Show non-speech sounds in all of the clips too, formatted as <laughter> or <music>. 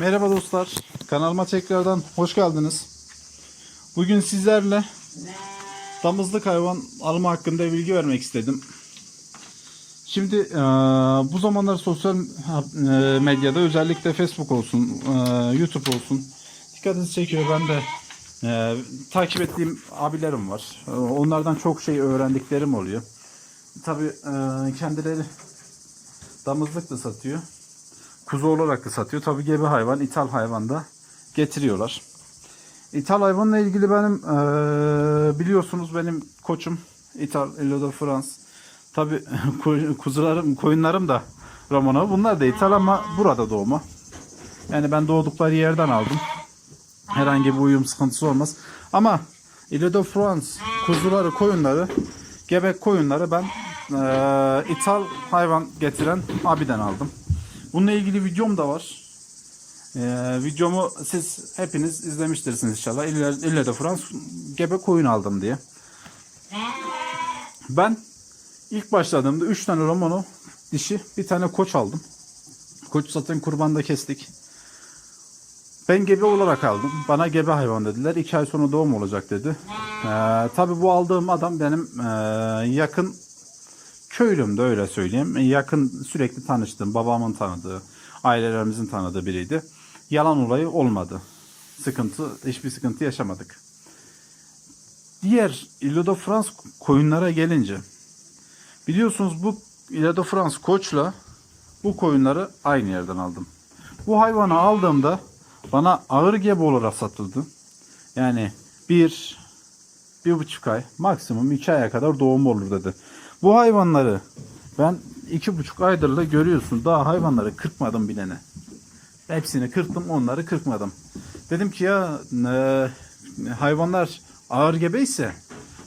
Merhaba dostlar. Kanalıma tekrardan hoş geldiniz. Bugün sizlerle damızlık hayvan alımı hakkında bilgi vermek istedim. Şimdi eee, bu zamanlar sosyal eee, medyada özellikle Facebook olsun, eee, YouTube olsun dikkatinizi çekiyor. Ben de takip ettiğim abilerim var. Onlardan çok şey öğrendiklerim oluyor. Tabii kendileri damızlık da satıyor kuzu olarak da satıyor. Tabi gebe hayvan, ithal hayvan da getiriyorlar. İthal hayvanla ilgili benim eee, biliyorsunuz benim koçum İthal Elo de France. Tabi <laughs> kuzularım, koyunlarım da Romano. Bunlar da ithal ama burada doğma. Yani ben doğdukları yerden aldım. Herhangi bir uyum sıkıntısı olmaz. Ama Ile de France kuzuları, koyunları, gebek koyunları ben eee ithal hayvan getiren abiden aldım. Bununla ilgili videom da var. Ee, videomu siz hepiniz izlemiştirsiniz inşallah. İlle, İlle de Frans gebe koyun aldım diye. Ben ilk başladığımda 3 tane Romano dişi bir tane koç aldım. Koç zaten kurbanda kestik. Ben gebe olarak aldım. Bana gebe hayvan dediler. 2 ay sonra doğum olacak dedi. Ee, tabii bu aldığım adam benim ee, yakın köylüm de öyle söyleyeyim. Yakın sürekli tanıştığım, babamın tanıdığı, ailelerimizin tanıdığı biriydi. Yalan olayı olmadı. Sıkıntı, hiçbir sıkıntı yaşamadık. Diğer Ile de France koyunlara gelince biliyorsunuz bu Ile de France koçla bu koyunları aynı yerden aldım. Bu hayvanı aldığımda bana ağır gebe olarak satıldı. Yani bir, bir buçuk ay, maksimum iki aya kadar doğum olur dedi. Bu hayvanları ben iki buçuk aydır da görüyorsun. Daha hayvanları kırpmadım bilene. Hepsini kırptım, onları kırpmadım. Dedim ki ya e, hayvanlar ağır gebeyse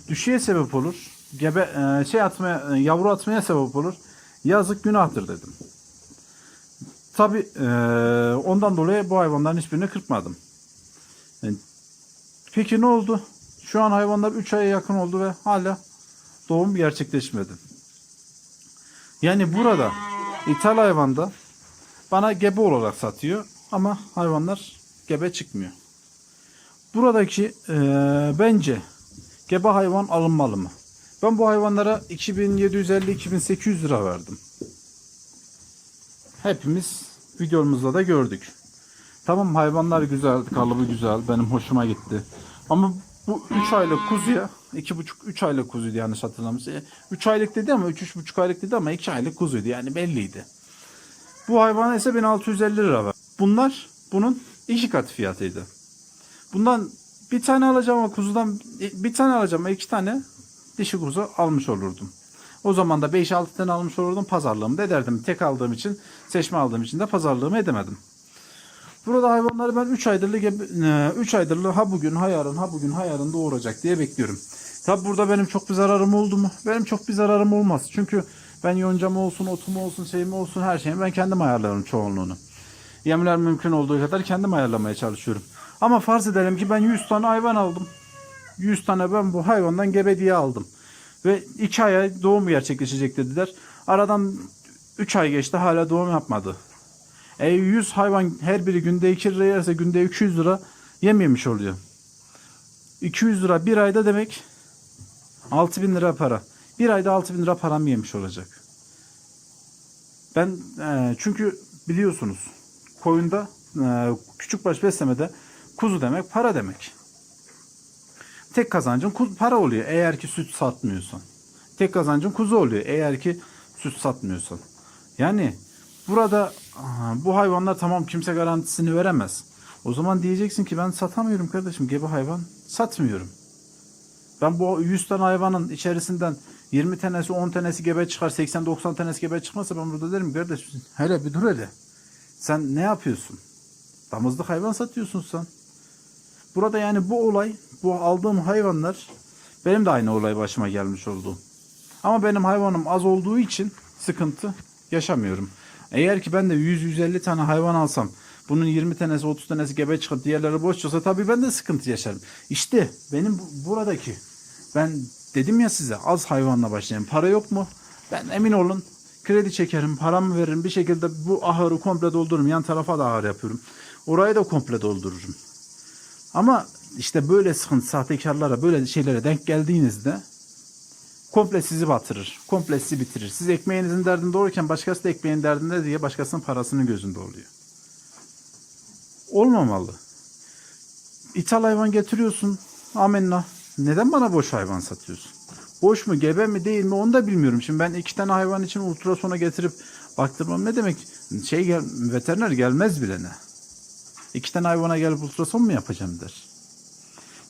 düşüye sebep olur. Gebe e, şey atmaya, e, yavru atmaya sebep olur. Yazık günahtır dedim. Tabi ondan dolayı bu hayvanların hiçbirini kırpmadım. Yani, peki ne oldu? Şu an hayvanlar 3 aya yakın oldu ve hala doğum gerçekleşmedi. Yani burada ithal hayvanda bana gebe olarak satıyor ama hayvanlar gebe çıkmıyor. Buradaki e, bence gebe hayvan alınmalı mı? Ben bu hayvanlara 2750-2800 lira verdim. Hepimiz videomuzda da gördük. Tamam hayvanlar güzel, kalıbı güzel, benim hoşuma gitti. Ama bu 3 aylık kuzuya 2,5-3 aylık kuzuydu yanlış hatırlamıyorsam. 3 aylık dedi ama 3-3,5 aylık dedi ama 2 aylık kuzuydu yani belliydi. Bu hayvana ise 1650 lira var. Bunlar bunun iki kat fiyatıydı. Bundan bir tane alacağım ama kuzudan bir tane alacağım ama iki tane dişi kuzu almış olurdum. O zaman da 5-6 tane almış olurdum pazarlığımı da ederdim. Tek aldığım için seçme aldığım için de pazarlığımı edemedim. Burada hayvanları ben 3 aydır 3 aydır ha bugün ha yarın ha bugün ha yarın doğuracak diye bekliyorum. Tabi burada benim çok bir zararım oldu mu? Benim çok bir zararım olmaz. Çünkü ben yoncam olsun, otum olsun, şeyim olsun her şeyimi ben kendim ayarlarım çoğunluğunu. Yemler mümkün olduğu kadar kendim ayarlamaya çalışıyorum. Ama farz edelim ki ben 100 tane hayvan aldım. 100 tane ben bu hayvandan gebe diye aldım. Ve 2 aya doğum gerçekleşecek dediler. Aradan 3 ay geçti hala doğum yapmadı. E 100 hayvan her biri günde 2 lira yerse günde 200 lira yem yemiş oluyor. 200 lira bir ayda demek 6000 lira para. Bir ayda 6000 lira param yemiş olacak. Ben e, çünkü biliyorsunuz koyunda e, küçük baş beslemede kuzu demek para demek. Tek kazancın para oluyor eğer ki süt satmıyorsan. Tek kazancın kuzu oluyor eğer ki süt satmıyorsan. Yani burada bu hayvanlar tamam kimse garantisini veremez. O zaman diyeceksin ki ben satamıyorum kardeşim gebe hayvan satmıyorum. Ben bu 100 tane hayvanın içerisinden 20 tanesi 10 tanesi gebe çıkar 80-90 tanesi gebe çıkmazsa ben burada derim kardeş hele bir dur hele. Sen ne yapıyorsun? Damızlık hayvan satıyorsun sen. Burada yani bu olay bu aldığım hayvanlar benim de aynı olay başıma gelmiş oldu. Ama benim hayvanım az olduğu için sıkıntı yaşamıyorum. Eğer ki ben de 100-150 tane hayvan alsam bunun 20 tanesi 30 tanesi gebe çıkıp diğerleri boş çıksa tabii ben de sıkıntı yaşarım. İşte benim bu- buradaki ben dedim ya size az hayvanla başlayayım. Para yok mu? Ben emin olun kredi çekerim, paramı veririm bir şekilde bu ahırı komple doldururum. Yan tarafa da ahır yapıyorum. Orayı da komple doldururum. Ama işte böyle sıkıntı sahtekarlara böyle şeylere denk geldiğinizde komple sizi batırır. Komple sizi bitirir. Siz ekmeğinizin derdinde olurken başkası da ekmeğin derdinde diye başkasının parasının gözünde oluyor. Olmamalı. İthal hayvan getiriyorsun. Amenna. Neden bana boş hayvan satıyorsun? Boş mu, gebe mi, değil mi onu da bilmiyorum. Şimdi ben iki tane hayvan için ultrasona getirip baktırmam ne demek? Şey gel, veteriner gelmez bile ne. İki tane hayvana gelip ultrason mu yapacağım der.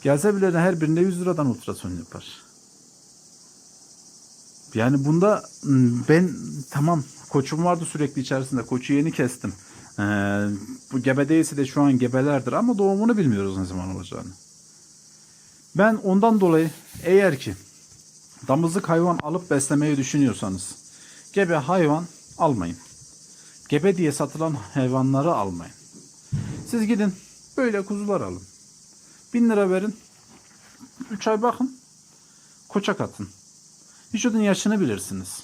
Gelse bile her birinde 100 liradan ultrason yapar. Yani bunda m, ben tamam koçum vardı sürekli içerisinde. Koçu yeni kestim. Ee, bu gebe değilse de şu an gebelerdir ama doğumunu bilmiyoruz ne zaman olacağını. Ben ondan dolayı eğer ki damızlık hayvan alıp beslemeyi düşünüyorsanız gebe hayvan almayın. Gebe diye satılan hayvanları almayın. Siz gidin böyle kuzular alın. Bin lira verin. 3 ay bakın. Koça katın. Vücudun yaşını bilirsiniz.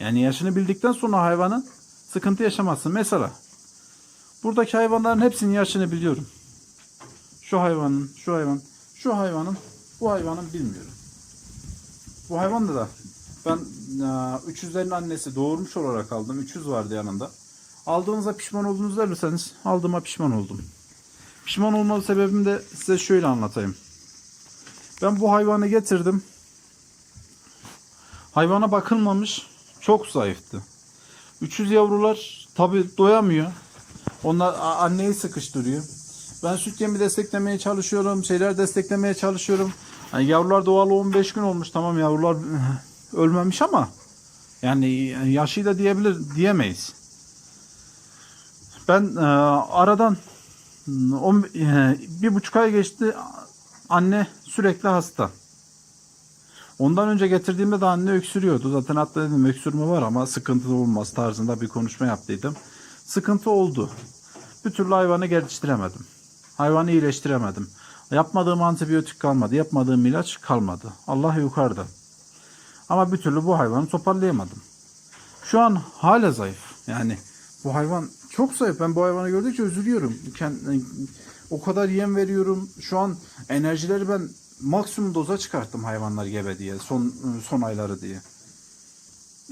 Yani yaşını bildikten sonra hayvanın sıkıntı yaşamazsın. Mesela buradaki hayvanların hepsinin yaşını biliyorum. Şu hayvanın, şu hayvan, şu hayvanın, bu hayvanın bilmiyorum. Bu hayvan da da ben e, 300'lerin annesi doğurmuş olarak aldım. 300 vardı yanında. Aldığınıza pişman olduğunuzu verirseniz aldığıma pişman oldum. Pişman olma sebebim de size şöyle anlatayım. Ben bu hayvanı getirdim. Hayvana bakılmamış. Çok zayıftı. 300 yavrular tabi doyamıyor. Onlar anneyi sıkıştırıyor. Ben süt yemi desteklemeye çalışıyorum. Şeyler desteklemeye çalışıyorum. Hani yavrular doğalı 15 gün olmuş. Tamam yavrular <laughs> ölmemiş ama yani yaşıyla diyebilir diyemeyiz. Ben e, aradan on, e, bir buçuk ay geçti. Anne sürekli hasta. Ondan önce getirdiğimde de anne öksürüyordu. Zaten hatta dedim öksürme var ama sıkıntı olmaz tarzında bir konuşma yaptıydım. Sıkıntı oldu. Bir türlü hayvanı geliştiremedim. Hayvanı iyileştiremedim. Yapmadığım antibiyotik kalmadı. Yapmadığım ilaç kalmadı. Allah yukarıda. Ama bir türlü bu hayvanı toparlayamadım. Şu an hala zayıf. Yani bu hayvan çok zayıf. Ben bu hayvanı gördükçe üzülüyorum. O kadar yem veriyorum. Şu an enerjileri ben maksimum doza çıkarttım hayvanlar gebe diye. Son son ayları diye.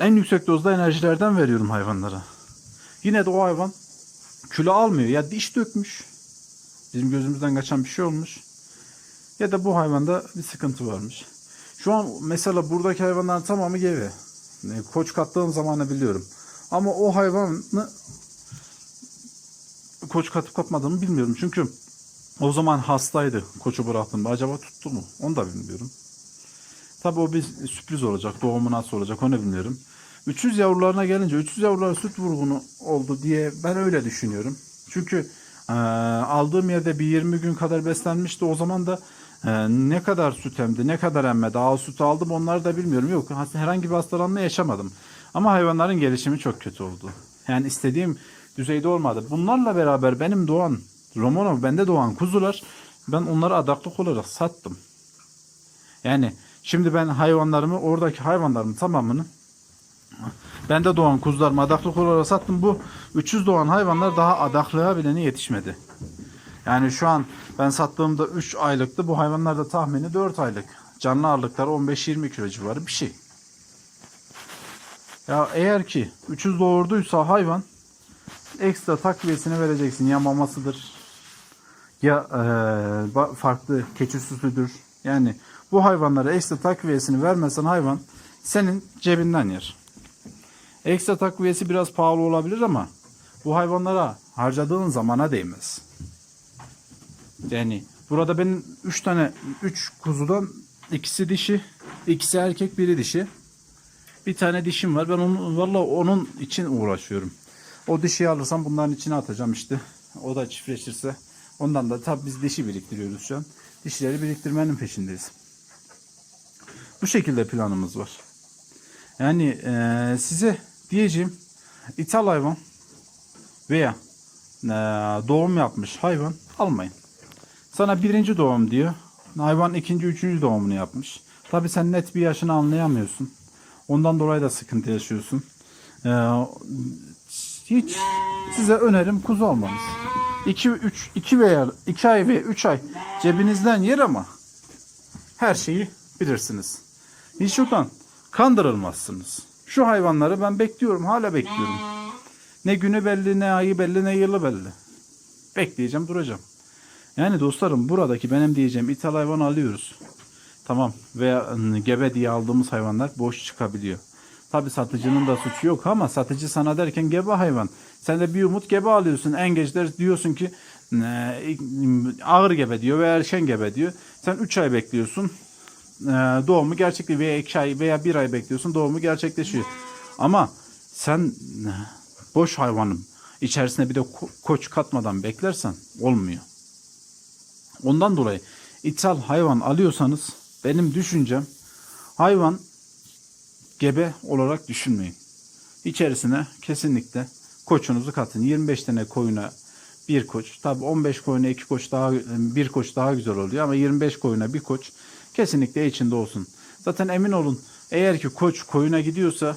En yüksek dozda enerjilerden veriyorum hayvanlara. Yine de o hayvan kilo almıyor. Ya diş dökmüş. Bizim gözümüzden kaçan bir şey olmuş. Ya da bu hayvanda bir sıkıntı varmış. Şu an mesela buradaki hayvanların tamamı gebe. Yani Koç kattığım zamanı biliyorum. Ama o hayvanı koç katıp katmadığımı bilmiyorum. Çünkü o zaman hastaydı koçu bıraktığımda. Acaba tuttu mu? Onu da bilmiyorum. Tabii o bir sürpriz olacak. Doğumu nasıl olacak onu bilmiyorum. 300 yavrularına gelince 300 yavrular süt vurgunu oldu diye ben öyle düşünüyorum. Çünkü e, aldığım yerde bir 20 gün kadar beslenmişti. O zaman da e, ne kadar süt emdi, ne kadar emmedi, ağız sütü aldım onları da bilmiyorum. Yok herhangi bir hastalanma yaşamadım. Ama hayvanların gelişimi çok kötü oldu. Yani istediğim düzeyde olmadı. Bunlarla beraber benim doğan Romanov bende doğan kuzular ben onları adaklık olarak sattım. Yani şimdi ben hayvanlarımı oradaki hayvanlarımın tamamını bende doğan kuzularımı adaklık olarak sattım. Bu 300 doğan hayvanlar daha adaklığa bile yetişmedi. Yani şu an ben sattığımda 3 aylıktı. Bu hayvanlar da tahmini 4 aylık. Canlı ağırlıkları 15-20 kilo civarı bir şey. Ya eğer ki 300 doğurduysa hayvan ekstra takviyesini vereceksin. Ya mamasıdır ya ba- farklı keçi sütüdür. Yani bu hayvanlara ekstra takviyesini vermezsen hayvan senin cebinden yer. Ekstra takviyesi biraz pahalı olabilir ama bu hayvanlara harcadığın zamana değmez. Yani burada benim 3 tane 3 kuzudan ikisi dişi, ikisi erkek, biri dişi. Bir tane dişim var. Ben onun valla onun için uğraşıyorum. O dişiyi alırsam bunların içine atacağım işte. O da çiftleşirse. Ondan da tabii biz dişi biriktiriyoruz şu an. Dişileri biriktirmenin peşindeyiz. Bu şekilde planımız var. Yani eee, size diyeceğim ithal hayvan veya eee, doğum yapmış hayvan almayın. Sana birinci doğum diyor. Hayvan ikinci, üçüncü doğumunu yapmış. Tabi sen net bir yaşını anlayamıyorsun. Ondan dolayı da sıkıntı yaşıyorsun. Ee, hiç size önerim kuzu almanız. 2 3 2 veya 2 ay veya 3 ay cebinizden yer ama her şeyi bilirsiniz. Hiç şuradan kandırılmazsınız. Şu hayvanları ben bekliyorum, hala bekliyorum. Ne günü belli, ne ayı belli, ne yılı belli. Bekleyeceğim, duracağım. Yani dostlarım buradaki benim diyeceğim ithal hayvan alıyoruz. Tamam veya gebe diye aldığımız hayvanlar boş çıkabiliyor. Tabi satıcının da suçu yok ama satıcı sana derken gebe hayvan. Sen de bir umut gebe alıyorsun. En geçler diyorsun ki "Ne, ağır gebe diyor veya erken gebe diyor. Sen 3 ay bekliyorsun. Ee, doğumu gerçekleşiyor veya 2 ay veya 1 ay bekliyorsun doğumu gerçekleşiyor. Ama sen boş hayvanın içerisine bir de ko- koç katmadan beklersen olmuyor. Ondan dolayı ithal hayvan alıyorsanız benim düşüncem hayvan gebe olarak düşünmeyin. İçerisine kesinlikle koçunuzu katın. 25 tane koyuna bir koç. Tabi 15 koyuna iki koç daha bir koç daha güzel oluyor ama 25 koyuna bir koç kesinlikle içinde olsun. Zaten emin olun eğer ki koç koyuna gidiyorsa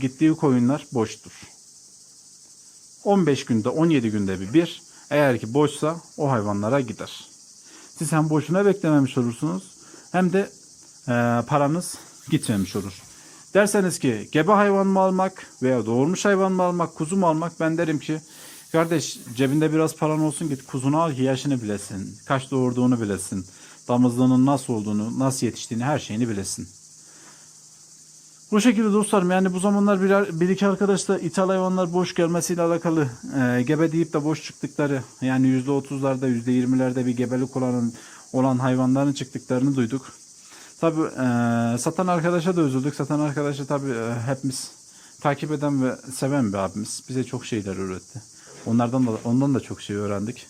gittiği koyunlar boştur. 15 günde 17 günde bir bir eğer ki boşsa o hayvanlara gider. Siz hem boşuna beklememiş olursunuz hem de e, paranız gitmemiş olur. Derseniz ki gebe hayvan mı almak veya doğurmuş hayvan mı almak, kuzu mu almak ben derim ki kardeş cebinde biraz paran olsun git kuzunu al ki yaşını bilesin. Kaç doğurduğunu bilesin. Damızlığının nasıl olduğunu, nasıl yetiştiğini her şeyini bilesin. Bu şekilde dostlarım yani bu zamanlar bir, bir iki arkadaş da ithal hayvanlar boş gelmesiyle alakalı e, gebe deyip de boş çıktıkları yani %30'larda %20'lerde bir gebelik olanın olan hayvanların çıktıklarını duyduk. Tabi satan arkadaşa da üzüldük. Satan arkadaşı tabi hepimiz takip eden ve seven bir abimiz. Bize çok şeyler öğretti. Onlardan da ondan da çok şey öğrendik.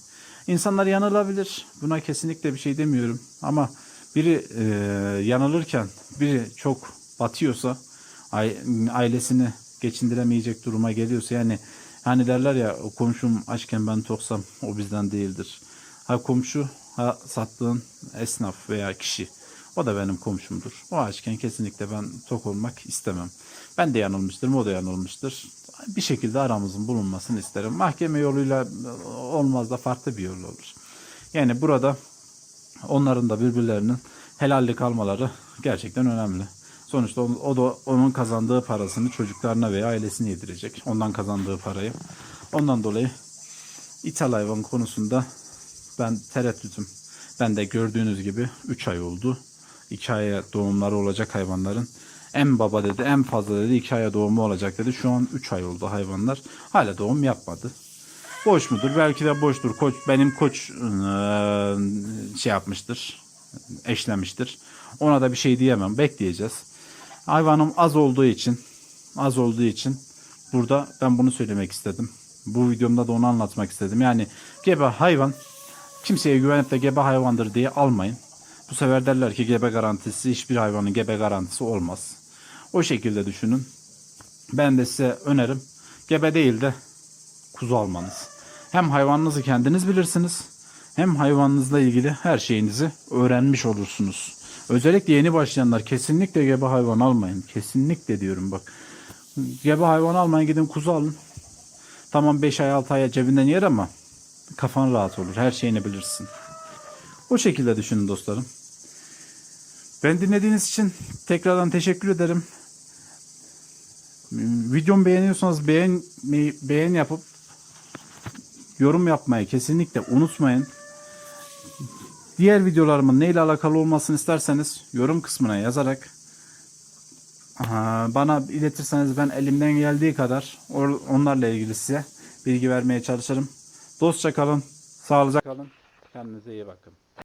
İnsanlar yanılabilir. Buna kesinlikle bir şey demiyorum. Ama biri e, yanılırken biri çok batıyorsa ai- ailesini geçindiremeyecek duruma geliyorsa yani hani derler ya komşum açken ben toksam o bizden değildir. Ha komşu ha sattığın esnaf veya kişi o da benim komşumdur. O açken kesinlikle ben tok olmak istemem. Ben de yanılmıştır, o da yanılmıştır. Bir şekilde aramızın bulunmasını isterim. Mahkeme yoluyla olmaz da farklı bir yol olur. Yani burada onların da birbirlerinin helallik almaları gerçekten önemli. Sonuçta o, da onun kazandığı parasını çocuklarına veya ailesine yedirecek. Ondan kazandığı parayı. Ondan dolayı ithal hayvan konusunda ben tereddütüm. Ben de gördüğünüz gibi 3 ay oldu. 2 aya doğumları olacak hayvanların. En baba dedi en fazla dedi 2 aya doğumu olacak dedi. Şu an 3 ay oldu hayvanlar. Hala doğum yapmadı. Boş mudur? Belki de boştur. Koç benim koç şey yapmıştır. Eşlemiştir. Ona da bir şey diyemem. Bekleyeceğiz. Hayvanım az olduğu için az olduğu için burada ben bunu söylemek istedim. Bu videomda da onu anlatmak istedim. Yani gebe hayvan kimseye güvenip de gebe hayvandır diye almayın. Bu sefer derler ki gebe garantisi hiçbir hayvanın gebe garantisi olmaz. O şekilde düşünün. Ben de size önerim gebe değil de kuzu almanız. Hem hayvanınızı kendiniz bilirsiniz hem hayvanınızla ilgili her şeyinizi öğrenmiş olursunuz. Özellikle yeni başlayanlar kesinlikle gebe hayvan almayın. Kesinlikle diyorum bak. Gebe hayvan almayın gidin kuzu alın. Tamam 5 ay 6 ay cebinden yer ama kafan rahat olur. Her şeyini bilirsin. O şekilde düşünün dostlarım. Ben dinlediğiniz için tekrardan teşekkür ederim. Videomu beğeniyorsanız beğen, beğen yapıp yorum yapmayı kesinlikle unutmayın. Diğer videolarımın neyle alakalı olmasını isterseniz yorum kısmına yazarak bana iletirseniz ben elimden geldiği kadar onlarla ilgili size bilgi vermeye çalışırım. Dostça kalın, sağlıcakla kalın. Kendinize iyi bakın.